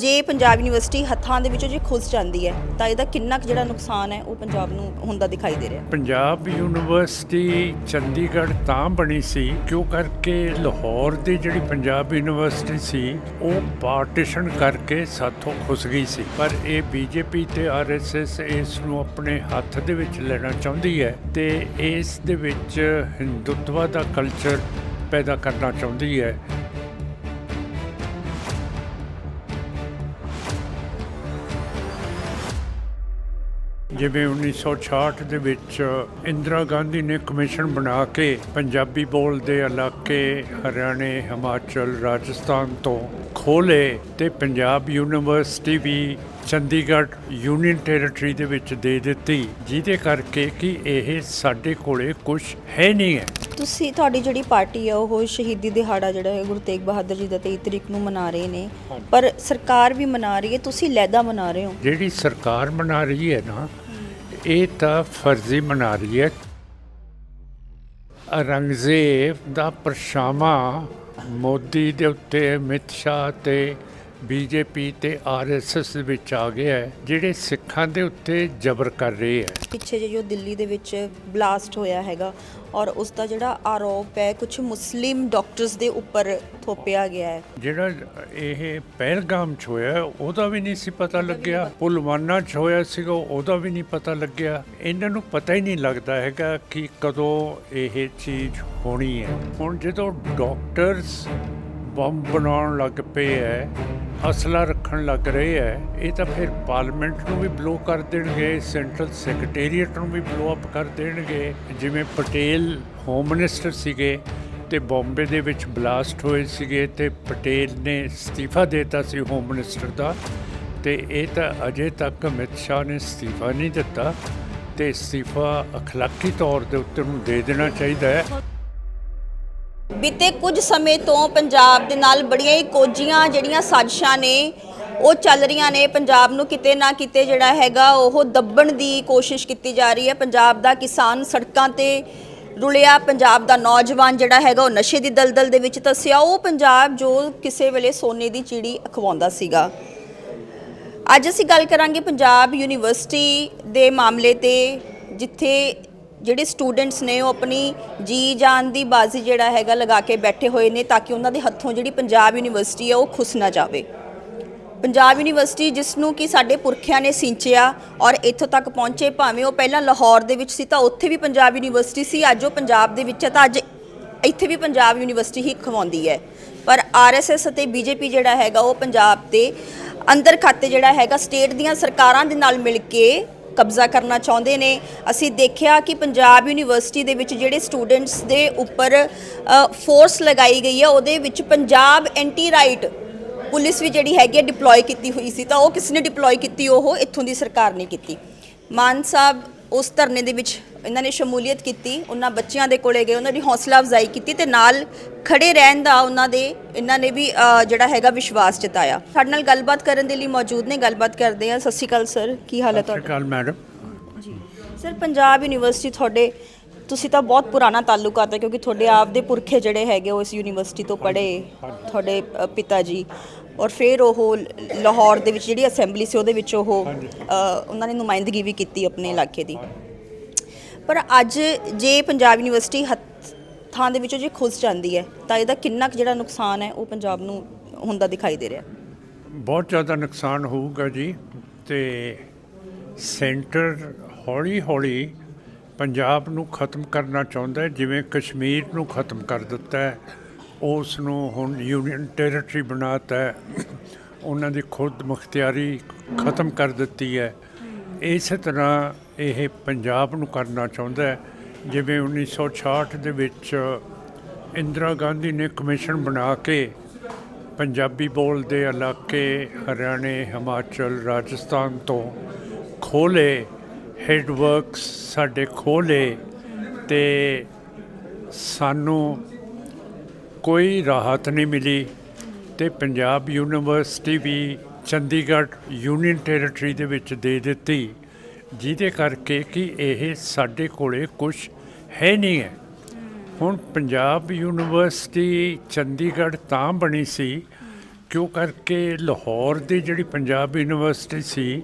ਜੇ ਪੰਜਾਬ ਯੂਨੀਵਰਸਿਟੀ ਹੱਥਾਂ ਦੇ ਵਿੱਚੋਂ ਜੇ ਖੁੱਸ ਜਾਂਦੀ ਹੈ, ਤਾਂ ਇਹਦਾ ਕਿੰਨਾ ਕੁ ਜਿਹੜਾ ਨੁਕਸਾਨ ਹੈ, ਉਹ ਪੰਜਾਬ ਨੂੰ ਹੁੰਦਾ ਦਿਖਾਈ ਦੇ ਰਿਹਾ। ਪੰਜਾਬ ਯੂਨੀਵਰਸਿਟੀ ਚੰਡੀਗੜ੍ਹ ਤਾਂ ਬਣੀ ਸੀ, ਕਿਉਂ ਕਰਕੇ ਲਾਹੌਰ ਦੀ ਜਿਹੜੀ ਪੰਜਾਬ ਯੂਨੀਵਰਸਿਟੀ ਸੀ, ਉਹ ਪਾਰਟੀਸ਼ਨ ਕਰਕੇ ਸਾਥੋਂ ਖੁੱਸ ਗਈ ਸੀ। ਪਰ ਇਹ ਬੀਜੇਪੀ ਤੇ ਆਰਐਸਐਸ ਇਸ ਨੂੰ ਆਪਣੇ ਹੱਥ ਦੇ ਵਿੱਚ ਲੈਣਾ ਚਾਹੁੰਦੀ ਹੈ ਤੇ ਇਸ ਦੇ ਵਿੱਚ ਹਿੰਦੁੱਤਵਾ ਦਾ ਕਲਚਰ ਪੈਦਾ ਕਰਨਾ ਚਾਹੁੰਦੀ ਹੈ। ਜਿਵੇਂ 1966 ਦੇ ਵਿੱਚ ਇੰਦਰਾ ਗਾਂਧੀ ਨੇ ਕਮਿਸ਼ਨ ਬਣਾ ਕੇ ਪੰਜਾਬੀ ਬੋਲਦੇ ਇਲਾਕੇ ਹਰਿਆਣੇ ਹਿਮਾਚਲ ਰਾਜਸਥਾਨ ਤੋਂ ਖੋਲੇ ਤੇ ਪੰਜਾਬ ਯੂਨੀਵਰਸਿਟੀ ਵੀ ਚੰਡੀਗੜ੍ਹ ਯੂਨੀਅਨ ਟੈਰੀਟਰੀ ਦੇ ਵਿੱਚ ਦੇ ਦਿੱਤੀ ਜਿਹਦੇ ਕਰਕੇ ਕਿ ਇਹ ਸਾਡੇ ਕੋਲੇ ਕੁਝ ਹੈ ਨਹੀਂ ਹੈ। ਤੁਸੀਂ ਤੁਹਾਡੀ ਜਿਹੜੀ ਪਾਰਟੀ ਹੈ ਉਹ ਸ਼ਹੀਦੀ ਦਿਹਾੜਾ ਜਿਹੜਾ ਹੈ ਗੁਰੂ ਤੇਗ ਬਹਾਦਰ ਜੀ ਦਾ 23 ਤਰੀਕ ਨੂੰ ਮਨਾ ਰਹੇ ਨੇ। ਪਰ ਸਰਕਾਰ ਵੀ ਮਨਾ ਰਹੀ ਹੈ ਤੁਸੀਂ ਲੈਦਾ ਮਨਾ ਰਹੇ ਹੋ। ਜਿਹੜੀ ਸਰਕਾਰ ਮਨਾ ਰਹੀ ਹੈ ਨਾ ਇਹ ਤਾਂ ਫਰਜ਼ੀ ਮਨਾ ਔਰੰਗਜ਼ੇਬ ਦਾ ਪਰਛਾਵਾਂ ਮੋਦੀ ਦੇ ਉੱਤੇ, ਅਮਿਤ ਸ਼ਾਹ ਤੇ, ਬੀਜੇਪੀ ਤੇ ਆਰਐਸਐਸ ਦੇ ਵਿੱਚ ਆ ਗਿਆ ਹੈ, ਜਿਹੜੇ ਸਿੱਖਾਂ ਦੇ ਉੱਤੇ ਜ਼ਬਰ ਕਰ ਰਹੇ ਹੈ। ਪਿੱਛੇ ਜੇ ਜੋ ਦਿੱਲੀ ਦੇ ਵਿੱਚ ਬਲਾਸਟ ਹੋਇਆ ਹੈਗਾ ਔਰ ਉਸ ਦਾ ਜਿਹੜਾ ਆਰੋਪ ਹੈ ਕੁਝ ਮੁਸਲਿਮ ਡਾਕਟਰਸ ਦੇ ਉੱਪਰ ਥੋਪਿਆ ਗਿਆ ਹੈ। ਜਿਹੜਾ ਇਹ ਪਹਿਲਗਾਮ ਚ ਹੋਇਆ, ਉਹਦਾ ਵੀ ਨਹੀਂ ਸੀ ਪਤਾ ਲੱਗਿਆ। ਪੁਲਵਾਨਾ ਚ ਹੋਇਆ ਸੀਗਾ, ਉਹਦਾ ਵੀ ਨਹੀਂ ਪਤਾ ਲੱਗਿਆ। ਇਹਨਾਂ ਨੂੰ ਪਤਾ ਹੀ ਨਹੀਂ ਲੱਗਦਾ ਹੈਗਾ ਕਿ ਕਦੋਂ ਇਹ ਚੀਜ਼ ਹੋਣੀ ਹੈ। ਹੁਣ ਜਦੋਂ ਡਾਕਟਰਸ ਬੰਬ ਬਣਾਉਣ ਲੱਗ ਪਏ ਹੈ ਅਸਲਾ ਰੱਖਣ ਲੱਗ ਰਹੇ ਹੈ ਇਹ ਤਾਂ ਫਿਰ ਪਾਰਲੀਮੈਂਟ ਨੂੰ ਵੀ ਬਲੋ ਕਰ ਦੇਣਗੇ ਸੈਂਟਰਲ ਸੈਕਟੇਰੀਏਟ ਨੂੰ ਵੀ ਬਲੋ ਅਪ ਕਰ ਦੇਣਗੇ। ਜਿਵੇਂ ਪਟੇਲ ਹੋਮ ਮਿਨਿਸਟਰ ਸੀਗੇ ਤੇ ਬੰਬੇ ਦੇ ਵਿੱਚ ਬਲਾਸਟ ਹੋਏ ਸੀਗੇ ਤੇ ਪਟੇਲ ਨੇ ਅਸਤੀਫਾ ਦਿੱਤਾ ਸੀ ਹੋਮ ਮਿਨਿਸਟਰ ਦਾ ਤੇ ਇਹ ਤਾਂ ਅਜੇ ਤੱਕ ਅਮਿਤ ਸ਼ਾਹ ਨੇ ਅਸਤੀਫਾ ਨਹੀਂ ਦਿੱਤਾ ਤੇ ਅਸਤੀਫਾ ਅਖਲਾਕੀ ਤੌਰ ਦੇ ਉੱਤੇ ਨੂੰ ਦੇ ਦੇਣਾ ਚਾਹੀਦਾ ਹੈ ਬੀਤੇ ਕੁਝ ਸਮੇਂ ਤੋਂ ਪੰਜਾਬ ਦੇ ਨਾਲ ਬੜੀਆਂ ਹੀ ਕੋਝੀਆਂ ਜਿਹੜੀਆਂ ਸਾਜ਼ਿਸ਼ਾਂ ਨੇ, ਉਹ ਚੱਲ ਰਹੀਆਂ ਨੇ। ਪੰਜਾਬ ਨੂੰ ਕਿਤੇ ਨਾ ਕਿਤੇ ਜਿਹੜਾ ਹੈਗਾ, ਉਹ ਦੱਬਣ ਦੀ ਕੋਸ਼ਿਸ਼ ਕੀਤੀ ਜਾ ਰਹੀ ਹੈ। ਪੰਜਾਬ ਦਾ ਕਿਸਾਨ ਸੜਕਾਂ ਤੇ ਰੁਲਿਆ, ਪੰਜਾਬ ਦਾ ਨੌਜਵਾਨ ਜਿਹੜਾ ਹੈਗਾ, ਉਹ ਨਸ਼ੇ ਦੀ ਦਲਦਲ ਦੇ ਵਿੱਚ ਤਸਿਆ ਉਹ ਪੰਜਾਬ ਜੋ ਕਿਸੇ ਵੇਲੇ ਸੋਨੇ ਦੀ ਚਿੜੀ ਅਖਵਾਉਂਦਾ ਸੀਗਾ। ਅੱਜ ਅਸੀਂ ਗੱਲ ਕਰਾਂਗੇ ਪੰਜਾਬ ਯੂਨੀਵਰਸਿਟੀ ਦੇ ਮਾਮਲੇ ਤੇ, ਜਿੱਥੇ ਜਿਹੜੇ ਸਟੂਡੈਂਟਸ ਨੇ ਉਹ ਆਪਣੀ ਜੀ ਜਾਨ ਦੀ ਬਾਜ਼ੀ ਜਿਹੜਾ ਹੈਗਾ ਲਗਾ ਕੇ ਬੈਠੇ ਹੋਏ ਨੇ ਤਾਂ ਕਿ ਉਹਨਾਂ ਦੇ ਹੱਥੋਂ ਜਿਹੜੀ ਪੰਜਾਬ ਯੂਨੀਵਰਸਿਟੀ ਹੈ ਉਹ ਖੁੱਸ ਨਾ ਜਾਵੇ। ਪੰਜਾਬ ਯੂਨੀਵਰਸਿਟੀ ਜਿਸ ਨੂੰ ਕਿ ਸਾਡੇ ਪੁਰਖਿਆਂ ਨੇ ਸਿੰਚਿਆ ਔਰ ਇੱਥੋਂ ਤੱਕ ਪਹੁੰਚੇ, ਭਾਵੇਂ ਉਹ ਪਹਿਲਾਂ ਲਾਹੌਰ ਦੇ ਵਿੱਚ ਸੀ ਤਾਂ ਉੱਥੇ ਵੀ ਪੰਜਾਬ ਯੂਨੀਵਰਸਿਟੀ ਸੀ, ਅੱਜ ਉਹ ਪੰਜਾਬ ਦੇ ਵਿੱਚ ਹੈ ਤਾਂ ਅੱਜ ਇੱਥੇ ਵੀ ਪੰਜਾਬ ਯੂਨੀਵਰਸਿਟੀ ਹੀ ਖਵਾਉਂਦੀ ਹੈ। ਪਰ ਆਰਐਸਐਸ ਅਤੇ ਬੀਜੇਪੀ ਜਿਹੜਾ ਹੈਗਾ ਉਹ ਪੰਜਾਬ ਦੇ ਅੰਦਰ ਖਾਤੇ ਜਿਹੜਾ ਹੈਗਾ ਸਟੇਟ ਦੀਆਂ ਸਰਕਾਰਾਂ ਦੇ ਨਾਲ ਮਿਲ ਕੇ ਕਬਜ਼ਾ ਕਰਨਾ ਚਾਹੁੰਦੇ ਨੇ। ਅਸੀਂ ਦੇਖਿਆ ਕਿ ਪੰਜਾਬ ਯੂਨੀਵਰਸਿਟੀ ਦੇ ਵਿੱਚ ਜਿਹੜੇ ਸਟੂਡੈਂਟਸ ਦੇ ਉੱਪਰ ਫੋਰਸ ਲਗਾਈ ਗਈ ਹੈ, ਉਹਦੇ ਵਿੱਚ ਪੰਜਾਬ ਐਂਟੀ ਰਾਈਟ ਪੁਲਿਸ ਵੀ ਜਿਹੜੀ ਹੈਗੀ ਹੈ ਡਿਪਲੋਏ ਕੀਤੀ ਹੋਈ ਸੀ। ਤਾਂ ਉਹ ਕਿਸ ਨੇ ਡਿਪਲੋਏ ਕੀਤੀ? ਉਹ ਇੱਥੋਂ ਦੀ ਸਰਕਾਰ ਨੇ ਕੀਤੀ। ਮਾਨ ਸਾਹਿਬ ਉਸ ਧਰਨੇ ਦੇ ਵਿੱਚ ਇਹਨਾਂ ਨੇ ਸ਼ਮੂਲੀਅਤ ਕੀਤੀ ਉਹਨਾਂ ਬੱਚਿਆਂ ਦੇ ਕੋਲੇ ਗਏ ਉਹਨਾਂ ਦੀ ਹੌਸਲਾ ਅਫਜ਼ਾਈ ਕੀਤੀ ਤੇ ਨਾਲ ਖੜੇ ਰਹਿਣ ਦਾ ਉਹਨਾਂ ਦੇ ਇਹਨਾਂ ਨੇ ਵੀ ਜਿਹੜਾ ਹੈਗਾ ਵਿਸ਼ਵਾਸ ਜਤਾਇਆ। ਸਾਡੇ ਨਾਲ ਗੱਲਬਾਤ ਕਰਨ ਦੇ ਲਈ ਮੌਜੂਦ ਨੇ ਗੱਲਬਾਤ ਕਰਦੇ ਆ ਸਤਿ ਸ਼੍ਰੀ ਅਕਾਲ ਸਰ ਕੀ ਹਾਲ ਹੈ ਸਤਿ ਸ਼੍ਰੀ ਤੁਹਾਡਾ ਅਕਾਲ ਮੈਡਮ। ਜੀ ਸਰ ਪੰਜਾਬ ਯੂਨੀਵਰਸਿਟੀ ਤੁਹਾਡੇ ਤੁਸੀਂ ਤਾਂ ਬਹੁਤ ਪੁਰਾਣਾ ਤਾਲੁਕਾਤ ਹੈ ਕਿਉਂਕਿ ਤੁਹਾਡੇ ਆਪ ਦੇ ਪੁਰਖੇ ਜਿਹੜੇ ਹੈਗੇ ਉਹ ਇਸ ਯੂਨੀਵਰਸਿਟੀ ਤੋਂ ਪੜ੍ਹੇ ਤੁਹਾਡੇ ਪਿਤਾ ਜੀ। ਔਰ ਫਿਰ ਉਹ ਲਾਹੌਰ ਦੇ ਵਿੱਚ ਜਿਹੜੀ ਅਸੈਂਬਲੀ ਸੀ, ਉਹਦੇ ਵਿੱਚ ਉਹ ਉਹਨਾਂ ਨੇ ਨੁਮਾਇੰਦਗੀ ਵੀ ਕੀਤੀ ਆਪਣੇ ਇਲਾਕੇ ਦੀ। ਪਰ ਅੱਜ ਜੇ ਪੰਜਾਬ ਯੂਨੀਵਰਸਿਟੀ ਹੱਥਾਂ ਦੇ ਵਿੱਚੋਂ ਜੇ ਖੁੱਸ ਜਾਂਦੀ ਹੈ, ਤਾਂ ਇਹਦਾ ਕਿੰਨਾ ਕੁ ਜਿਹੜਾ ਨੁਕਸਾਨ ਹੈ, ਉਹ ਪੰਜਾਬ ਨੂੰ ਹੁੰਦਾ ਦਿਖਾਈ ਦੇ ਰਿਹਾ? ਬਹੁਤ ਜ਼ਿਆਦਾ ਨੁਕਸਾਨ ਹੋਊਗਾ ਜੀ, ਤੇ ਸੈਂਟਰ ਹੌਲੀ ਹੌਲੀ ਪੰਜਾਬ ਨੂੰ ਖਤਮ ਕਰਨਾ ਚਾਹੁੰਦਾ ਹੈ, ਜਿਵੇਂ ਕਸ਼ਮੀਰ ਨੂੰ ਖਤਮ ਕਰ ਦਿੱਤਾ ਹੈ। ਉਸ ਨੂੰ ਹੁਣ ਯੂਨੀਅਨ ਟੈਰੀਟਰੀ ਬਣਾਤਾ ਹੈ। ਉਹਨਾਂ ਦੀ ਖੁਦ ਮੁਖਤਿਆਰੀ ਖਤਮ ਕਰ ਦਿੱਤੀ ਹੈ। ਇਸੇ ਤਰ੍ਹਾਂ ਇਹ ਪੰਜਾਬ ਨੂੰ ਕਰਨਾ ਚਾਹੁੰਦਾ ਹੈ। ਜਿਵੇਂ 1966 ਦੇ ਵਿੱਚ ਇੰਦਰਾ ਗਾਂਧੀ ਨੇ ਕਮਿਸ਼ਨ ਬਣਾ ਕੇ ਪੰਜਾਬੀ ਬੋਲਦੇ ਇਲਾਕੇ ਹਰਿਆਣੇ, ਹਿਮਾਚਲ, ਰਾਜਸਥਾਨ ਤੋਂ ਖੋਲੇ ਹੈਡਵਰਕਸ ਸਾਡੇ ਖੋਲੇ ਤੇ ਸਾਨੂੰ ਕੋਈ ਰਾਹਤ ਨਹੀਂ ਮਿਲੀ ਤੇ ਪੰਜਾਬ ਯੂਨੀਵਰਸਿਟੀ ਵੀ ਚੰਡੀਗੜ੍ਹ ਯੂਨੀਅਨ ਟੈਰੀਟਰੀ ਦੇ ਵਿੱਚ ਦੇ ਦਿੱਤੀ ਜਿਹਦੇ ਕਰਕੇ ਕਿ ਇਹ ਸਾਡੇ ਕੋਲੇ ਕੁਝ ਹੈ ਨਹੀਂ ਹੈ। ਹੁਣ ਪੰਜਾਬ ਯੂਨੀਵਰਸਿਟੀ ਚੰਡੀਗੜ੍ਹ ਤਾਂ ਬਣੀ ਸੀ ਕਿਉਂ ਕਰਕੇ ਲਾਹੌਰ ਦੀ ਜਿਹੜੀ ਪੰਜਾਬ ਯੂਨੀਵਰਸਿਟੀ ਸੀ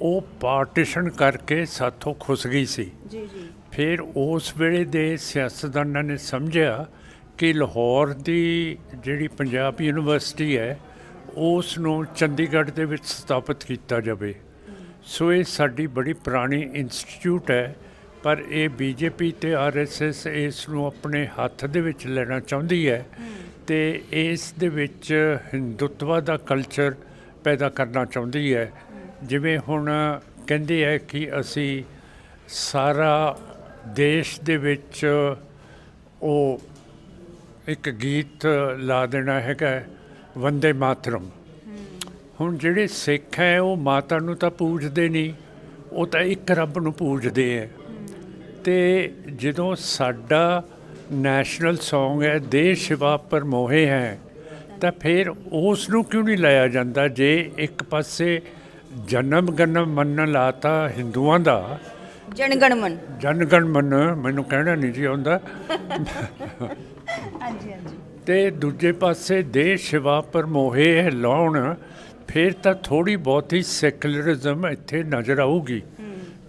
ਉਹ ਪਾਰਟੀਸ਼ਨ ਕਰਕੇ ਸਾਥੋਂ ਖੁੱਸ ਗਈ ਸੀ। ਜੀ ਜੀ। ਫਿਰ ਉਸ ਵੇਲੇ ਦੇ ਸਿਆਸਤਦਾਨਾਂ ਨੇ ਸਮਝਿਆ ਕਿ ਲਾਹੌਰ ਦੀ ਜਿਹੜੀ ਪੰਜਾਬ ਯੂਨੀਵਰਸਿਟੀ ਹੈ, ਉਸ ਨੂੰ ਚੰਡੀਗੜ੍ਹ ਦੇ ਵਿੱਚ ਸਥਾਪਿਤ ਕੀਤਾ ਜਾਵੇ। ਸੋ ਇਹ ਸਾਡੀ ਬੜੀ ਪੁਰਾਣੀ ਇੰਸਟੀਚਿਊਟ ਹੈ, ਪਰ ਇਹ ਬੀਜੇਪੀ ਤੇ ਆਰਐਸਐਸ ਇਸ ਨੂੰ ਆਪਣੇ ਹੱਥ ਦੇ ਵਿੱਚ ਲੈਣਾ ਚਾਹੁੰਦੀ ਹੈ ਤੇ ਇਸ ਦੇ ਵਿੱਚ ਹਿੰਦੂਤਵਾ ਦਾ ਕਲਚਰ ਪੈਦਾ ਕਰਨਾ ਚਾਹੁੰਦੀ ਹੈ। ਜਿਵੇਂ ਹੁਣ ਕਹਿੰਦੇ ਹੈ ਕਿ ਅਸੀਂ ਸਾਰਾ ਦੇਸ਼ ਦੇ ਵਿੱਚ ਉਹ ਇੱਕ ਗੀਤ ਲਾ ਦੇਣਾ ਹੈਗਾ ਵੰਦੇ ਮਾਤਰਮ। ਹੁਣ ਜਿਹੜੇ ਸਿੱਖ ਹੈ ਉਹ ਮਾਤਾ ਨੂੰ ਤਾਂ ਪੂਜਦੇ ਨਹੀਂ ਉਹ ਤਾਂ ਇੱਕ ਰੱਬ ਨੂੰ ਪੂਜਦੇ ਹੈ। ਤੇ ਜਦੋਂ ਸਾਡਾ ਨੈਸ਼ਨਲ Song ਹੈ ਦੇਸ਼ ਸ਼ਿਵਾ ਪਰ ਮੋਹੇ ਹੈ ਤਾਂ ਫਿਰ ਉਸ ਨੂੰ ਕਿਉਂ ਨਹੀਂ ਲਾਇਆ ਜਾਂਦਾ? ਜੇ ਇੱਕ ਪਾਸੇ ਜਨਮ ਗਨਮ ਮੰਨਣ ਲਾਤਾ ਹਿੰਦੂਆਂ ਦਾ ਜਨਗਣ ਮਨ। ਜਨਗਣ ਮਨ ਮੈਨੂੰ ਕਹਿਣਾ ਨਹੀਂ ਜੀ ਆਉਂਦਾ। ਹਾਂਜੀ ਹਾਂਜੀ। ਤੇ ਦੂਜੇ ਪਾਸੇ ਦੇਸ਼ ਸ਼ਿਵਾ ਪਰ ਮੋਹੇ ਲਾਉਣ ਫਿਰ ਤਾਂ ਥੋੜੀ ਬਹੁਤੀ ਸੈਕੂਲਰਿਜ਼ਮ ਇੱਥੇ ਨਜ਼ਰ ਆਊਗੀ।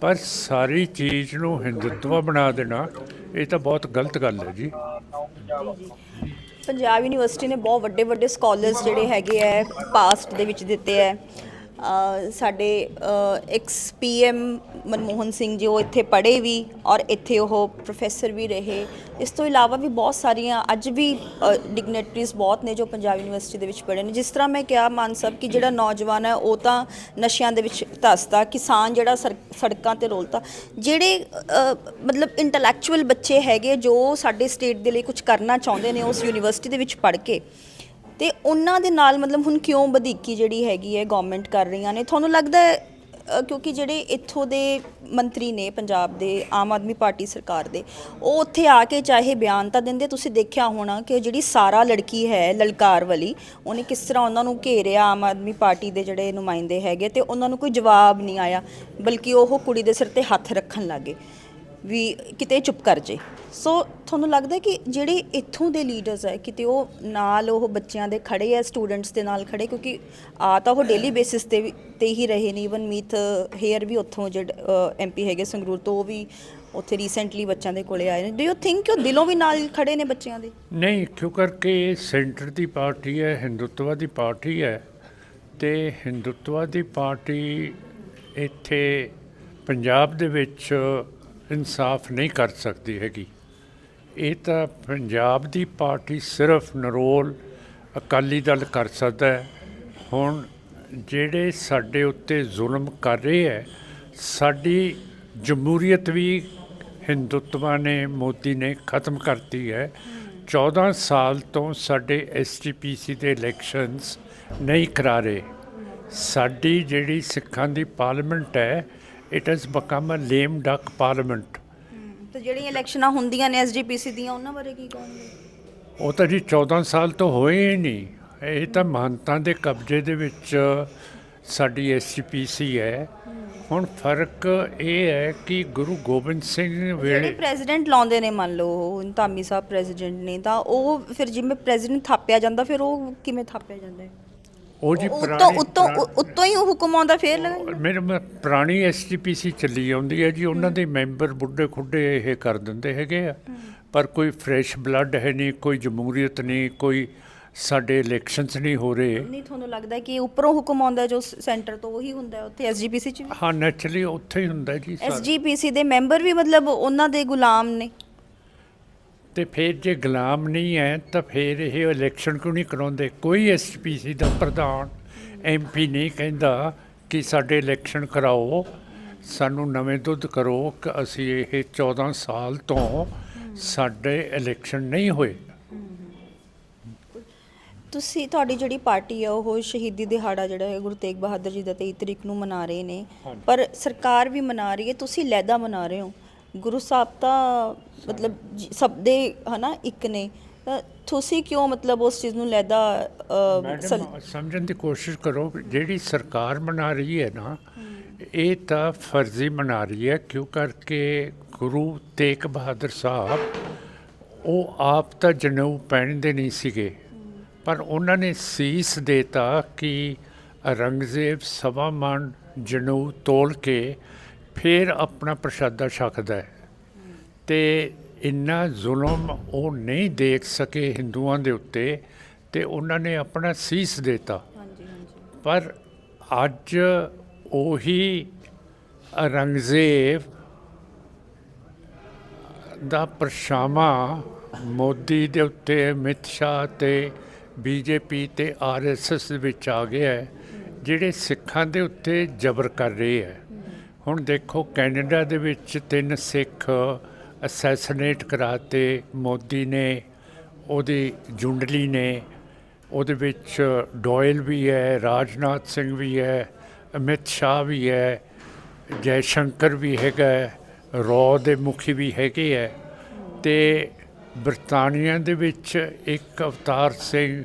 ਪਰ ਸਾਰੀ ਚੀਜ਼ ਨੂੰ ਹਿੰਦੂਤਵਾ ਬਣਾ ਦੇਣਾ ਇਹ ਤਾਂ ਬਹੁਤ ਗਲਤ ਗੱਲ ਹੈ ਜੀ। ਪੰਜਾਬ ਯੂਨੀਵਰਸਿਟੀ ਨੇ ਬਹੁਤ ਵੱਡੇ ਵੱਡੇ ਸਕਾਲਰਸ ਜਿਹੜੇ ਹੈਗੇ ਆ ਪਾਸਟ ਦੇ ਵਿੱਚ ਦਿੱਤੇ ਅ, ਸਾਡੇ ਐਕਸ ਪੀਐਮ ਮਨਮੋਹਨ ਸਿੰਘ ਜੀ, ਉਹ ਇੱਥੇ ਪੜ੍ਹੇ ਵੀ ਔਰ ਇੱਥੇ ਉਹ ਪ੍ਰੋਫੈਸਰ ਵੀ ਰਹੇ। ਇਸ ਤੋਂ ਇਲਾਵਾ ਵੀ ਬਹੁਤ ਸਾਰੀਆਂ ਅੱਜ ਵੀ ਡਿਗਨਿਟਰੀਜ਼ ਬਹੁਤ ਨੇ ਜੋ ਪੰਜਾਬ ਯੂਨੀਵਰਸਿਟੀ ਦੇ ਵਿੱਚ ਪੜ੍ਹੇ ਨੇ। ਜਿਸ ਤਰ੍ਹਾਂ ਮੈਂ ਕਿਹਾ, ਮਾਨ ਸਾਹਿਬ, ਕਿ ਜਿਹੜਾ ਨੌਜਵਾਨ ਹੈ, ਉਹ ਤਾਂ ਨਸ਼ਿਆਂ ਦੇ ਵਿੱਚ ਧੱਸਦਾ, ਕਿਸਾਨ ਜਿਹੜਾ ਸਰ- ਸੜਕਾਂ ਤੇ ਰੋਲਤਾ ਜਿਹੜੇ ਮਤਲਬ ਇੰਟੈਲੈਕਚੁਅਲ ਬੱਚੇ ਹੈਗੇ ਜੋ ਸਾਡੇ ਸਟੇਟ ਦੇ ਲਈ ਕੁਝ ਕਰਨਾ ਚਾਹੁੰਦੇ ਨੇ, ਉਸ ਯੂਨੀਵਰਸਿਟੀ ਦੇ ਵਿੱਚ ਪੜ੍ਹ ਕੇ ਤੇ ਉਹਨਾਂ ਦੇ ਨਾਲ ਮਤਲਬ ਹੁਣ ਕਿਉਂ ਵਧੀਕੀ ਜਿਹੜੀ ਹੈਗੀ ਹੈ ਗਵਰਨਮੈਂਟ ਕਰ ਰਹੀਆਂ ਨੇ? ਤੁਹਾਨੂੰ ਲੱਗਦਾ ਹੈ ਅ, ਕਿਉਂਕਿ ਜਿਹੜੇ ਇੱਥੋਂ ਦੇ ਮੰਤਰੀ ਨੇ ਪੰਜਾਬ ਦੇ ਆਮ ਆਦਮੀ ਪਾਰਟੀ ਸਰਕਾਰ ਦੇ ਉਹ ਉੱਥੇ ਆ ਕੇ ਚਾਹੇ ਬਿਆਨ ਤਾਂ ਦਿੰਦੇ ਤੁਸੀਂ ਦੇਖਿਆ ਹੋਣਾ ਕਿ ਜਿਹੜੀ ਸਾਰਾ ਲੜਕੀ ਹੈ ਲਲਕਾਰ ਵਾਲੀ ਉਹਨੇ ਕਿਸ ਤਰ੍ਹਾਂ ਉਹਨਾਂ ਨੂੰ ਘੇਰਿਆ ਆਮ ਆਦਮੀ ਪਾਰਟੀ ਦੇ ਜਿਹੜੇ ਨੁਮਾਇੰਦੇ ਹੈਗੇ ਤੇ ਉਹਨਾਂ ਨੂੰ ਕੋਈ ਜਵਾਬ ਨਹੀਂ ਆਇਆ ਬਲਕਿ ਉਹ ਕੁੜੀ ਦੇ ਸਿਰ ਤੇ ਹੱਥ ਰੱਖਣ ਲੱਗੇ ਵੀ ਕਿਤੇ ਚੁੱਪ ਕਰ ਜੇ। ਸੋ ਤੁਹਾਨੂੰ ਲੱਗਦਾ ਕਿ ਜਿਹੜੇ ਇੱਥੋਂ ਦੇ ਲੀਡਰਸ ਹੈ, ਕਿਤੇ ਉਹ ਨਾਲ ਉਹ ਬੱਚਿਆਂ ਦੇ ਖੜੇ ਹੈ ਸਟੂਡੈਂਟਸ ਦੇ ਨਾਲ ਖੜੇ ਕਿਉਂਕਿ ਆ ਤਾਂ ਉਹ ਡੇਲੀ ਬੇਸਿਸ ਤੇ ਵੀ- ਤੇ ਹੀ ਰਹੇ ਨੇ। ਇਵਨ ਮੀਤ ਹੇਅਰ ਵੀ ਉੱਥੋਂ ਜਿਹੜੇ ਐਮਪੀ ਹੈਗੇ ਸੰਗਰੂਰ ਤੋਂ, ਉਹ ਵੀ ਉੱਥੇ ਰੀਸੈਂਟਲੀ ਬੱਚਿਆਂ ਦੇ ਕੋਲੇ ਆਏ ਨੇ। ਡੂ ਯੂ ਥਿੰਕ ਕਿ ਉਹ ਦਿਲੋਂ ਵੀ ਨਾਲ ਖੜੇ ਨੇ ਬੱਚਿਆਂ ਦੇ? ਨਹੀਂ ਕਿਉਂ ਕਰਕੇ ਸੈਂਟਰ ਦੀ ਪਾਰਟੀ ਹੈ ਹਿੰਦੂਤਵਾ ਦੀ ਪਾਰਟੀ ਹੈ। ਤੇ ਹਿੰਦੂਤਵਾ ਦੀ ਪਾਰਟੀ ਇੱਥੇ ਪੰਜਾਬ ਦੇ ਵਿੱਚ ਇਨਸਾਫ ਨਹੀਂ ਕਰ ਸਕਦੀ ਹੈਗੀ। ਇਹ ਤਾਂ ਪੰਜਾਬ ਦੀ ਪਾਰਟੀ ਸਿਰਫ ਨਰੋਲ ਅਕਾਲੀ ਦਲ ਕਰ ਸਕਦਾ ਹੈ। ਹੁਣ ਜਿਹੜੇ ਸਾਡੇ ਉੱਤੇ ਜ਼ੁਲਮ ਕਰ ਰਹੇ ਹੈ, ਸਾਡੀ ਜਮਹੂਰੀਅਤ ਵੀ ਹਿੰਦੁੱਤਵਾ ਨੇ, ਮੋਦੀ ਨੇ ਖਤਮ ਕਰਤੀ ਹੈ। 14 ਸਾਲ ਤੋਂ ਸਾਡੇ ਐਸਟੀਪੀਸੀ ਦੇ ਇਲੈਕਸ਼ਨਸ ਨਹੀਂ ਕਰਾ ਰਹੇ। ਸਾਡੀ ਜਿਹੜੀ ਸਿੱਖਾਂ ਦੀ ਪਾਰਲੀਮੈਂਟ ਹੈ it has become a lame duck parliament ਤੇ ਜਿਹੜੀਆਂ ਇਲੈਕਸ਼ਨਾਂ ਹੁੰਦੀਆਂ ਨੇ ਐਸਜੀਪੀਸੀ ਦੀਆਂ ਉਹਨਾਂ ਬਾਰੇ ਕੀ ਕਹੋਗੇ? ਉਹ ਤਾਂ ਜੀ 14 ਸਾਲ ਤੋਂ ਹੋਏ ਹੀ ਨਹੀਂ। ਇਹ ਤਾਂ ਮਹੰਤਾਂ ਦੇ ਕਬਜ਼ੇ ਦੇ ਵਿੱਚ ਸਾਡੀ ਐਸਜੀਪੀਸੀ ਹੈ। ਹੁਣ ਫ਼ਰਕ ਇਹ ਹੈ ਕਿ ਗੁਰੂ ਗੋਬਿੰਦ ਸਿੰਘ ਜਿਹੜੇ ਵੇਲੇ ਪ੍ਰੈਜ਼ੀਡੈਂਟ ਲਾਉਂਦੇ ਨੇ ਮੰਨ ਲਓ ਉਹ ਧਾਮੀ ਸਾਹਿਬ ਪ੍ਰੈਜ਼ੀਡੈਂਟ ਨੇ ਤਾਂ ਉਹ ਫਿਰ ਜਿਵੇਂ ਪ੍ਰੈਜ਼ੀਡੈਂਟ ਥਾਪਿਆ ਜਾਂਦਾ ਫਿਰ ਉਹ ਕਿਵੇਂ ਥਾਪਿਆ ਜਾਂਦਾ ਹੈ? ਉਹ ਜੀ ਉੱਤੋਂ ਪੁਰਾਣੀ ਉੱਤੋਂ ਉੱਤੋਂ ਹੀ ਹੁਕਮ ਆਉਂਦਾ ਫੇਰ ਮੇਰੇ ਮ- ਪੁਰਾਣੀ ਐਸਜੀਪੀਸੀ ਚੱਲੀ ਆਉਂਦੀ ਹੈ ਜੀ ਉਹਨਾਂ ਦੇ ਮੈਂਬਰ ਬੁੱਢੇ ਖੁੱਡੇ ਇਹ ਕਰ ਦਿੰਦੇ ਹੈਗੇ ਆ। ਪਰ ਕੋਈ ਫਰੈਸ਼ ਬਲੱਡ ਹੈ ਨਹੀਂ ਕੋਈ ਜਮਹੂਰੀਅਤ ਨਹੀਂ ਕੋਈ ਸਾਡੇ ਇਲੈਕਸ਼ਨਸ ਨਹੀਂ ਹੋ ਰਹੇ। ਨਹੀਂ ਤੁਹਾਨੂੰ ਲੱਗਦਾ ਕਿ ਉੱਪਰੋਂ ਹੁਕਮ ਆਉਂਦਾ ਜੋ ਸੈਂਟਰ ਤੋਂ ਉਹੀ ਹੁੰਦਾ ਹੈ ਉੱਥੇ ਐਸਜੀਪੀਸੀ ਚ ਵੀ? ਹਾਂ ਨੈਚੁਰਲੀ ਉੱਥੇ ਹੀ ਹੁੰਦਾ ਜੀ ਸਾਰਾ। ਐਸਜੀਪੀਸੀ ਦੇ ਮੈਂਬਰ ਵੀ ਮਤਲਬ ਉਹਨਾਂ ਦੇ ਗੁਲਾਮ ਨੇ। ਤੇ ਫਿਰ ਜੇ ਗੁਲਾਮ ਨਹੀਂ ਹੈ ਤਾਂ ਫਿਰ ਇਹ ਇਲੈਕਸ਼ਨ ਕਿਉਂ ਨਹੀਂ ਕਰਾਉਂਦੇ? ਕੋਈ ਐਸਪੀਸੀ ਦਾ ਪ੍ਰਧਾਨ ਐਮਪੀ ਨਹੀਂ ਕਹਿੰਦਾ ਕਿ ਸਾਡੇ ਇਲੈਕਸ਼ਨ ਕਰਾਓ। ਸਾਨੂੰ ਨਵੇਂ ਦੁੱਧ ਕਰੋ ਕਿ ਅਸੀਂ ਇਹ 14 ਸਾਲ ਤੋਂ ਸਾਡੇ ਇਲੈਕਸ਼ਨ ਨਹੀਂ ਹੋਏ। ਤੁਸੀਂ ਤੁਹਾਡੀ ਜਿਹੜੀ ਪਾਰਟੀ ਹੈ ਉਹ ਸ਼ਹੀਦੀ ਦਿਹਾੜਾ ਜਿਹੜਾ ਹੈ ਗੁਰੂ ਤੇਗ ਬਹਾਦਰ ਜੀ ਦਾ 23 ਤਰੀਕ ਨੂੰ ਮਨਾ ਰਹੇ ਨੇ। ਪਰ ਸਰਕਾਰ ਵੀ ਮਨਾ ਰਹੀ ਹੈ ਤੁਸੀਂ ਲੈਦਾ ਮਨਾ ਰਹੇ ਹੋ। ਗੁਰੂ ਸਾਹਿਬ ਤਾਂ ਮਤਲਬ ਜੀ- ਸਭ ਦੇ ਹਨਾ ਇੱਕ ਨੇ। ਤਾਂ ਤੁਸੀਂ ਕਿਉਂ ਮਤਲਬ ਉਸ ਚੀਜ਼ ਨੂੰ ਲੈਦਾ ਮੈਡਮ ਸਮਝਣ ਦੀ ਕੋਸ਼ਿਸ਼ ਕਰੋ ਕਿ ਜਿਹੜੀ ਸਰਕਾਰ ਬਣਾ ਰਹੀ ਹੈ ਨਾ ਇਹ ਤਾਂ ਫਰਜ਼ੀ ਬਣਾ ਰਹੀ ਹੈ ਕਿਉਂ ਕਰਕੇ ਗੁਰੂ ਤੇਗ ਬਹਾਦਰ ਸਾਹਿਬ ਉਹ ਆਪ ਤਾਂ ਜਨੇਊ ਪਹਿਨਦੇ ਨਹੀਂ ਸੀਗੇ। ਪਰ ਉਹਨਾਂ ਨੇ ਸੀਸ ਦੇਤਾ ਕਿ ਔਰੰਗਜ਼ੇਬ ਸਵਾ ਮਣ ਜਨੂ ਤੋਲ ਕੇ ਫਿਰ ਆਪਣਾ ਪ੍ਰਸ਼ਾਦਾ ਛਕਦਾ ਹੈ। ਤੇ ਇੰਨਾ ਜ਼ੁਲਮ ਉਹ ਨਹੀਂ ਦੇਖ ਸਕੇ ਹਿੰਦੂਆਂ ਦੇ ਉੱਤੇ ਤੇ ਉਹਨਾਂ ਨੇ ਆਪਣਾ ਸੀਸ ਦੇਤਾ। ਪਰ ਅੱਜ ਉਹੀ ਔਰੰਗਜ਼ੇਬ ਦਾ ਪਰਛਾਵਾਂ ਮੋਦੀ ਦੇ ਉੱਤੇ ਅਮਿਤ ਸ਼ਾਹ ਤੇ ਬੀਜੇਪੀ ਤੇ ਆਰਐਸਐਸ ਵਿੱਚ ਆ ਗਿਆ ਹੈ ਜਿਹੜੇ ਸਿੱਖਾਂ ਦੇ ਉੱਤੇ ਜ਼ਬਰ ਕਰ ਰਹੇ ਹੈ। ਹੁਣ ਦੇਖੋ, ਕੈਨੇਡਾ ਦੇ ਵਿੱਚ ਤਿੰਨ ਸਿੱਖ ਅਸੈਸੀਨੇਟ ਕਰਾਤੇ ਮੋਦੀ ਨੇ, ਉਹਦੀ ਜੁੰਡਲੀ ਨੇ, ਉਹਦੇ ਵਿੱਚ ਡੋਇਲ ਵੀ ਹੈ, ਰਾਜਨਾਥ ਸਿੰਘ ਵੀ ਹੈ, ਅਮਿਤ ਸ਼ਾਹ ਵੀ ਹੈ ਜੈ ਸ਼ੰਕਰ ਵੀ ਹੈਗਾ ਰੌ ਦੇ ਮੁਖੀ ਵੀ ਹੈਗੇ ਹੈ। ਤੇ ਬਰਤਾਨੀਆ ਦੇ ਵਿੱਚ ਇੱਕ ਅਵਤਾਰ ਸਿੰਘ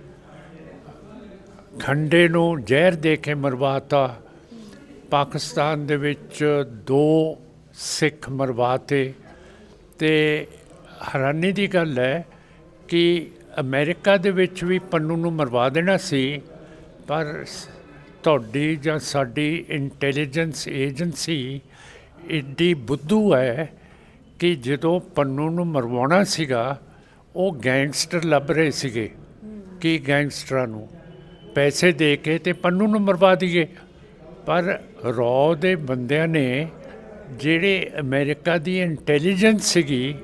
ਖੰਡੇ ਨੂੰ ਜ਼ਹਿਰ ਦੇ ਕੇ ਮਰਵਾਤਾ। ਪਾਕਿਸਤਾਨ ਦੇ ਵਿੱਚ ਦੋ ਸਿੱਖ ਮਰਵਾਤੇ ਤੇ ਹੈਰਾਨੀ ਦੀ ਗੱਲ ਹੈ ਕਿ ਅਮਰੀਕਾ ਦੇ ਵਿੱਚ ਵੀ ਪੰਨੂ ਨੂੰ ਮਰਵਾ ਦੇਣਾ ਸੀ ਪਰ ਤੁਹਾਡੀ ਜਾਂ ਸਾਡੀ ਇੰਟੈਲੀਜੈਂਸ ਏਜੰਸੀ ਏਡੀ ਬੁੱਧੂ ਹੈ ਕਿ ਜਦੋਂ ਪੰਨੂ ਨੂੰ ਮਰਵਾਉਣਾ ਸੀਗਾ ਉਹ ਗੈਂਗਸਟਰ ਲੱਭ ਰਹੇ ਸੀਗੇ। ਕੀ ਗੈਂਗਸਟਰਾਂ ਨੂੰ? ਪੈਸੇ ਦੇ ਕੇ ਤੇ ਪੰਨੂ ਨੂੰ ਮਰਵਾ ਦਈਏ। ਪਰ ਰੌ ਦੇ ਬੰਦਿਆਂ ਨੇ ਜਿਹੜੇ ਅਮਰੀਕਾ ਦੀ ਇੰਟੈਲੀਜੈਂਸ ਸੀਗੀ,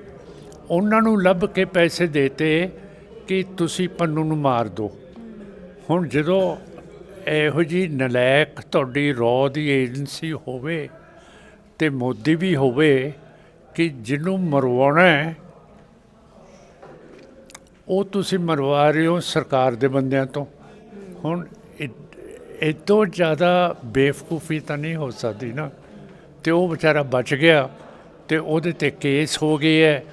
ਉਹਨਾਂ ਨੂੰ ਲੱਭ ਕੇ ਪੈਸੇ ਦੇਤੇ ਕਿ ਤੁਸੀਂ ਪੰਨੂ ਨੂੰ ਮਾਰ ਦਿਓ ਹੁਣ ਜਦੋਂ ਇਹੋ ਜੀ ਨਲਾਇਕ ਤੁਹਾਡੀ ਰੌ ਦੀ ਏਜੰਸੀ ਹੋਵੇ ਤੇ ਮੋਦੀ ਵੀ ਹੋਵੇ ਕਿ ਜਿਹਨੂੰ ਮਰਵਾਉਣਾ ਹੈ, ਉਹ ਤੁਸੀਂ ਮਰਵਾ ਰਹੇ ਹੋ ਸਰਕਾਰ ਦੇ ਬੰਦਿਆਂ ਤੋਂ। ਹੁਣ ਇਹ ਤੋਂ ਜ਼ਿਆਦਾ ਬੇਵਕੂਫੀ ਤਾਂ ਨਹੀਂ ਹੋ ਸਕਦੀ ਨਾ। ਤੇ ਉਹ ਵਿਚਾਰਾ ਬਚ ਗਿਆ ਤੇ ਉਹਦੇ ਤੇ ਕੇਸ ਹੋ ਗਏ ਹੈ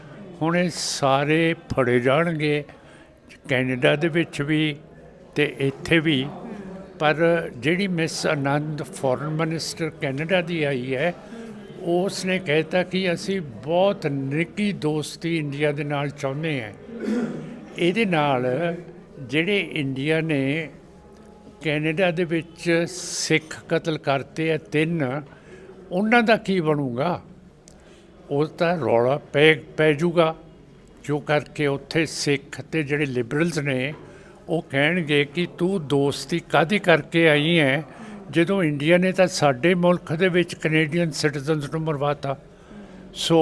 ਹੁਣ ਇਹ ਸਾਰੇ ਫੜੇ ਜਾਣਗੇ, ਕੈਨੇਡਾ ਦੇ ਵਿੱਚ ਵੀ ਤੇ ਇੱਥੇ ਵੀ। ਪਰ ਜਿਹੜੀ miss Anand foreign minister Canada ਦੀ ਆਈ ਹੈ ਉਸ ਨੇ ਕਹਿਤਾ ਕਿ ਅਸੀਂ ਬਹੁਤ ਨਿੱਕੀ ਦੋਸਤੀ ਇੰਡੀਆ ਦੇ ਨਾਲ ਚਾਹੁੰਦੇ ਹਾਂ ਇਹਦੇ ਨਾਲ ਜਿਹੜੇ ਇੰਡੀਆ ਨੇ ਕੈਨੇਡਾ ਦੇ ਵਿੱਚ ਸਿੱਖ ਕਤਲ ਕਰਤੇ ਆ ਤਿੰਨ, ਉਹਨਾਂ ਦਾ ਕੀ ਬਣੂਗਾ? ਉਹ ਤਾਂ ਰੌਲਾ ਪੈ ਪੈ ਜੂਗਾ, ਜੋ ਕਰਕੇ ਉੱਥੇ ਸਿੱਖ ਤੇ ਜਿਹੜੇ ਲਿਬਰਲਸ ਨੇ, ਉਹ ਕਹਿਣਗੇ ਕਿ ਤੂੰ ਦੋਸਤੀ ਕਾਦੀ ਕਰਕੇ ਆਈ ਹੈ ਜਦੋਂ ਇੰਡੀਆ ਨੇ ਤਾਂ ਸਾਡੇ ਮੁਲਕ ਦੇ ਵਿੱਚ ਕੈਨੇਡੀਅਨ ਸਿਟੀਜ਼ਨਸ ਨੂੰ ਮਰਵਾਤਾ। ਸੋ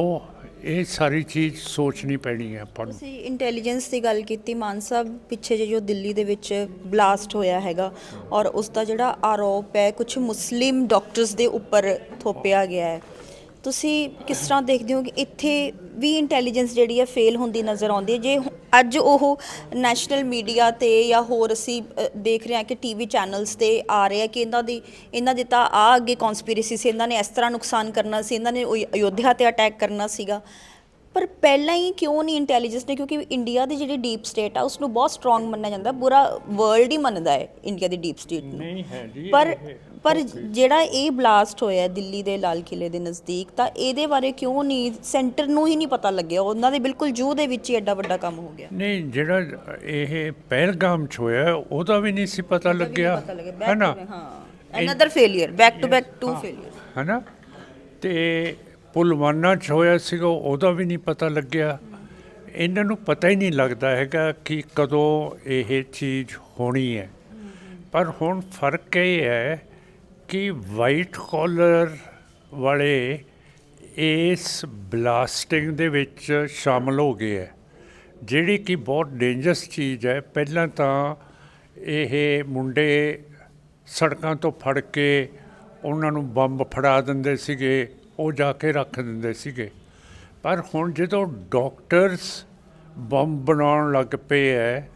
ਇਹ ਸਾਰੀ ਚੀਜ਼ ਸੋਚਣੀ ਪੈਣੀ ਹੈ ਆਪਾਂ ਨੂੰ। ਤੁਸੀਂ ਇੰਟੈਲੀਜੈਂਸ ਦੀ ਗੱਲ ਕੀਤੀ, ਮਾਨ ਸਾਹਿਬ ਪਿੱਛੇ ਜੇ ਜੋ ਦਿੱਲੀ ਦੇ ਵਿੱਚ ਬਲਾਸਟ ਹੋਇਆ ਹੈਗਾ ਔਰ ਉਸ ਦਾ ਜਿਹੜਾ ਆਰੋਪ ਹੈ ਕੁਝ ਮੁਸਲਿਮ ਡਾਕਟਰਸ ਦੇ ਉੱਪਰ ਥੋਪਿਆ ਗਿਆ ਹੈ। ਤੁਸੀਂ ਕਿਸ ਤਰ੍ਹਾਂ ਦੇਖਦੇ ਹੋ ਕਿ ਇੱਥੇ ਵੀ ਇੰਟੈਲੀਜੈਂਸ ਜਿਹੜੀ ਹੈ ਫੇਲ ਹੁੰਦੀ ਨਜ਼ਰ ਆਉਂਦੀ ਹੈ? ਜੇ ਅੱਜ ਉਹ ਨੈਸ਼ਨਲ ਮੀਡੀਆ ਤੇ ਜਾਂ ਹੋਰ ਅਸੀਂ ਦੇਖ ਰਹੇ ਹਾਂ ਕਿ ਟੀਵੀ ਚੈਨਲਸ ਤੇ ਆ ਰਹੇ ਆ ਕਿ ਇਹਨਾਂ ਦੀ ਇਹਨਾਂ ਦੀ ਤਾਂ ਆ ਅੱਗੇ ਕਨਸਪੀਰੇਸੀ ਸੀ ਇਹਨਾਂ ਨੇ ਇਸ ਤਰ੍ਹਾਂ ਨੁਕਸਾਨ ਕਰਨਾ ਸੀ ਇਹਨਾਂ ਨੇ ਅਯੋਧਿਆ ਤੇ ਅਟੈਕ ਕਰਨਾ ਸੀਗਾ। ਪਰ ਪਹਿਲਾਂ ਹੀ ਕਿਉਂ ਨਹੀਂ ਇੰਟੈਲੀਜੈਂਸ ਨੇ ਕਿਉਂਕਿ ਇੰਡੀਆ ਦੀ ਜਿਹੜੀ ਡੀਪ ਸਟੇਟ ਆ ਉਸ ਨੂੰ ਬਹੁਤ ਸਟਰੋਂਗ ਮੰਨਿਆ ਜਾਂਦਾ ਬੁਰਾ ਵਰਲਡ ਹੀ ਮੰਨਦਾ ਹੈ ਇੰਡੀਆ ਦੀ ਡੀਪ ਸਟੇਟ ਨੂੰ। ਨਹੀਂ ਹੈ ਜੀ ਪਰ ਪਰ ਜਿਹੜਾ ਇਹ ਬਲਾਸਟ ਹੋਇਆ ਦਿੱਲੀ ਦੇ ਲਾਲ ਕਿਲੇ ਦੇ ਨਜ਼ਦੀਕ ਤਾਂ ਇਹਦੇ ਬਾਰੇ ਕਿਉਂ ਨਹੀਂ ਸੈਂਟਰ ਨੂੰ ਹੀ ਨਹੀਂ ਪਤਾ ਲੱਗਿਆ? ਉਹਨਾਂ ਦੇ ਬਿਲਕੁਲ ਜੂ ਦੇ ਵਿੱਚ ਹੀ ਐਡਾ ਵੱਡਾ ਕੰਮ ਹੋ ਗਿਆ। ਨਹੀਂ ਜਿਹੜਾ ਇਹ ਪਹਿਲਗਾਮ ਚ ਹੋਇਆ ਉਹਦਾ ਵੀ ਨਹੀਂ ਸੀ ਪਤਾ ਲੱਗਿਆ ਲੱਗਿਆ। ਹੈ ਨਾ ਹਾਂ another failure back to back to failure ਹੈ ਨਾ ਤੇ ਪੁਲਵਾਨਾ ਚ ਹੋਇਆ ਸੀਗਾ ਉਹਦਾ ਵੀ ਨਹੀਂ ਪਤਾ ਲੱਗਿਆ। ਇਹਨਾਂ ਨੂੰ ਪਤਾ ਹੀ ਨਹੀਂ ਲੱਗਦਾ ਹੈਗਾ ਕਿ ਕਦੋਂ ਇਹ ਚੀਜ਼ ਹੋਣੀ ਹੈ। ਪਰ ਹੁਣ ਫ਼ਰਕ ਇਹ ਹੈ ਕਿ ਵਾਈਟ ਕਾਲਰ ਵਾਲੇ ਇਸ ਬਲਾਸਟਿੰਗ ਦੇ ਵਿੱਚ ਸ਼ਾਮਲ ਹੋ ਗਏ ਹੈ। ਜਿਹੜੀ ਕਿ ਬਹੁਤ ਡੇਂਜਰਸ ਚੀਜ਼ ਹੈ। ਪਹਿਲਾਂ ਤਾਂ ਇਹ ਮੁੰਡੇ ਸੜਕਾਂ ਤੋਂ ਫੜ ਕੇ ਉਹਨਾਂ ਨੂੰ ਬੰਬ ਫੜਾ ਦਿੰਦੇ ਸੀਗੇ, ਉਹ ਜਾ ਕੇ ਰੱਖ ਦਿੰਦੇ ਸੀਗੇ। ਪਰ ਹੁਣ ਜਦੋਂ ਡਾਕਟਰਸ ਬੰਬ ਬਣਾਉਣ ਲੱਗ ਪਏ ਹੈ,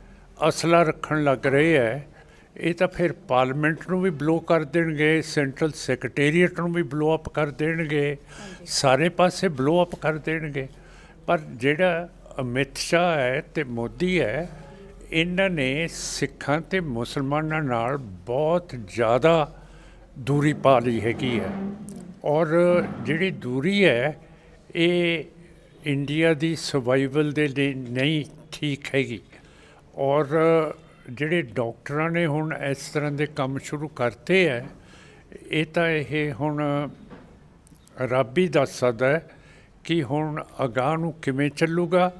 ਅਸਲਾ ਰੱਖਣ ਲੱਗ ਰਹੇ ਹੈ ਇਹ ਤਾਂ ਫਿਰ ਪਾਰਲੀਮੈਂਟ ਨੂੰ ਵੀ ਬਲੋ ਕਰ ਦੇਣਗੇ ਸੈਂਟਰਲ ਸੈਕਟਰੀਏਟ ਨੂੰ ਵੀ ਬਲੋ ਅਪ ਕਰ ਦੇਣਗੇ ਸਾਰੇ ਪਾਸੇ ਬਲੋ ਅਪ ਕਰ ਦੇਣਗੇ। ਪਰ ਜਿਹੜਾ ਅਮਿਤ ਸ਼ਾਹ ਹੈ ਤੇ ਮੋਦੀ ਹੈ ਇਹਨਾਂ ਨੇ ਸਿੱਖਾਂ ਤੇ ਮੁਸਲਮਾਨਾਂ ਨਾਲ ਬਹੁਤ ਜ਼ਿਆਦਾ ਦੂਰੀ ਪਾ ਲਈ ਹੈਗੀ ਹੈ। ਔਰ ਜਿਹੜੀ ਦੂਰੀ ਹੈ ਇਹ ਇੰਡੀਆ ਦੀ ਸਰਵਾਈਵਲ ਦੇ ਲਈ ਨਹੀਂ ਠੀਕ ਹੈਗੀ। ਔਰ ਜਿਹੜੇ ਡਾਕਟਰਾਂ ਨੇ ਹੁਣ ਇਸ ਤਰ੍ਹਾਂ ਦੇ ਕੰਮ ਸ਼ੁਰੂ ਕਰਤੇ ਹੈ ਇਹ ਤਾਂ ਇਹ ਹੁਣ ਰੱਬ ਹੀ ਦੱਸ ਸਕਦਾ ਕਿ ਹੁਣ ਅਗਾਹ ਨੂੰ ਕਿਵੇਂ ਚੱਲੂਗਾ।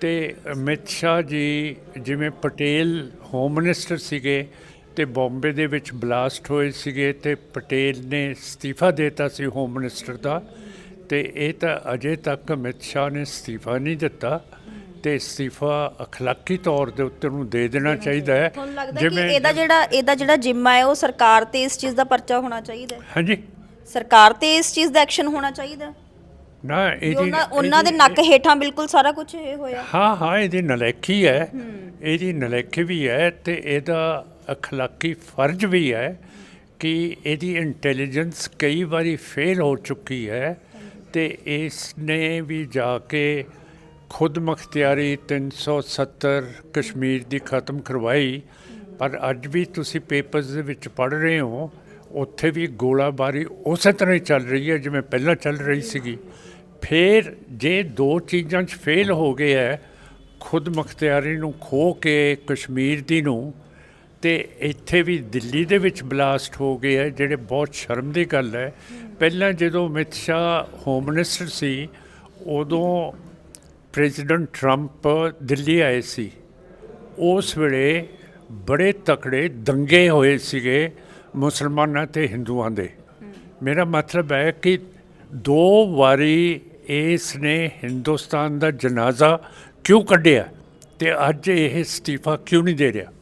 ਤੇ ਅਮਿਤ ਸ਼ਾਹ ਜੀ ਜਿਵੇਂ ਪਟੇਲ ਹੋਮ ਮਿਨਿਸਟਰ ਸੀਗੇ ਤੇ ਬੰਬੇ ਦੇ ਵਿੱਚ ਬਲਾਸਟ ਹੋਏ ਸੀਗੇ ਤੇ ਪਟੇਲ ਨੇ ਅਸਤੀਫਾ ਦਿੱਤਾ ਸੀ ਹੋਮ ਮਿਨਿਸਟਰ ਦਾ, ਤੇ ਇਹ ਤਾਂ ਅਜੇ ਤੱਕ ਅਮਿਤ ਸ਼ਾਹ ਨੇ ਅਸਤੀਫਾ ਨਹੀਂ ਦਿੱਤਾ। ਤੇ ਅਸਤੀਫਾ ਅਖਲਾਕੀ ਤੌਰ ਦੇ ਉੱਤੇ ਨੂੰ ਦੇ ਦੇਣਾ ਚਾਹੀਦਾ ਹੈ। ਤੁਹਾਨੂੰ ਲੱਗਦਾ ਕਿ ਇਹਦਾ ਜਿਹੜਾ ਇਹਦਾ ਜਿਹੜਾ ਜਿੰਮਾ ਹੈ ਉਹ ਸਰਕਾਰ ਤੇ ਇਸ ਚੀਜ਼ ਦਾ ਪਰਚਾ ਹੋਣਾ ਚਾਹੀਦਾ ਹੈ? ਹਾਂਜੀ। ਸਰਕਾਰ ਤੇ ਇਸ ਚੀਜ਼ ਦਾ ਐਕਸ਼ਨ ਹੋਣਾ ਚਾਹੀਦਾ ਹੈ? ਨਾ ਇਹਦੀ ਉਹਨਾਂ ਉਹਨਾਂ ਦੇ ਨੱਕ ਹੇਠਾਂ ਬਿਲਕੁਲ ਸਾਰਾ ਕੁਝ ਇਹ ਹੋਇਆ। ਹਾਂ ਹਾਂ ਇਹਦੀ ਨਲੇਖੀ ਹੈ। ਇਹਦੀ ਨਲੇਖੀ ਵੀ ਹੈ ਤੇ ਇਹਦਾ ਅਖਲਾਕੀ ਫਰਜ਼ ਵੀ ਹੈ ਕਿ ਇਹਦੀ ਇੰਟੈਲੀਜੈਂਸ ਕਈ ਵਾਰੀ ਫੇਲ ਹੋ ਚੁੱਕੀ ਹੈ ਤੇ ਇਸ ਨੇ ਵੀ ਜਾ ਕੇ ਖੁਦ ਮੁਖਤਿਆਰੀ 370 ਕਸ਼ਮੀਰ ਦੀ ਖਤਮ ਕਰਵਾਈ, ਪਰ ਅੱਜ ਵੀ ਤੁਸੀਂ ਪੇਪਰਸ ਦੇ ਵਿੱਚ ਪੜ੍ਹ ਰਹੇ ਹੋ, ਉੱਥੇ ਵੀ ਗੋਲਾਬਾਰੀ ਉਸੇ ਤਰ੍ਹਾਂ ਹੀ ਚੱਲ ਰਹੀ ਹੈ ਜਿਵੇਂ ਪਹਿਲਾਂ ਚੱਲ ਰਹੀ ਸੀਗੀ। ਫਿਰ ਜੇ ਦੋ ਚੀਜ਼ਾਂ 'ਚ ਫੇਲ ਹੋ ਗਏ ਹੈ, ਖੁਦ ਮੁਖਤਿਆਰੀ ਨੂੰ ਖੋ ਕੇ ਕਸ਼ਮੀਰ ਦੀ ਨੂੰ, ਤੇ ਇੱਥੇ ਵੀ ਦਿੱਲੀ ਦੇ ਵਿੱਚ ਬਲਾਸਟ ਹੋ ਗਏ ਹੈ, ਜਿਹੜੇ ਬਹੁਤ ਸ਼ਰਮ ਦੀ ਗੱਲ ਹੈ। ਪਹਿਲਾਂ ਜਦੋਂ ਅਮਿਤ ਸ਼ਾਹ ਹੋਮ ਮਿਨਿਸਟਰ ਸੀ, ਉਦੋਂ ਪ੍ਰੈਜ਼ੀਡੈਂਟ ਟਰੰਪ ਦਿੱਲੀ ਆਏ ਸੀ। ਉਸ ਵੇਲੇ ਬੜੇ ਤਕੜੇ, ਦੰਗੇ ਹੋਏ ਸੀਗੇ ਮੁਸਲਮਾਨਾਂ ਤੇ ਹਿੰਦੂਆਂ ਦੇ। ਮੇਰਾ ਮਤਲਬ ਹੈ ਕਿ ਦੋ ਵਾਰੀ ਇਸ ਨੇ ਹਿੰਦੁਸਤਾਨ ਦਾ ਜਨਾਜ਼ਾ ਕਿਉਂ ਕੱਢਿਆ ਤੇ ਅੱਜ ਇਹ ਅਸਤੀਫਾ ਕਿਉਂ ਨਹੀਂ ਦੇ ਰਿਹਾ?